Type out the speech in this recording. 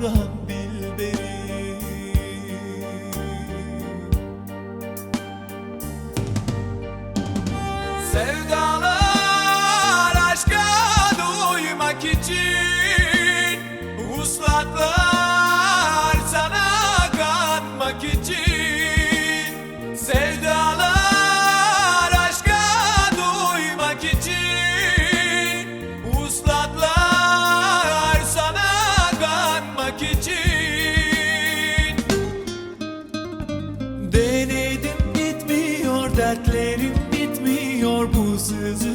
Rabbil beni. Sevdalar aşka duymak için Uslatlar sana kanmak için. anlamak için. Denedim bitmiyor dertlerim bitmiyor bu sızı.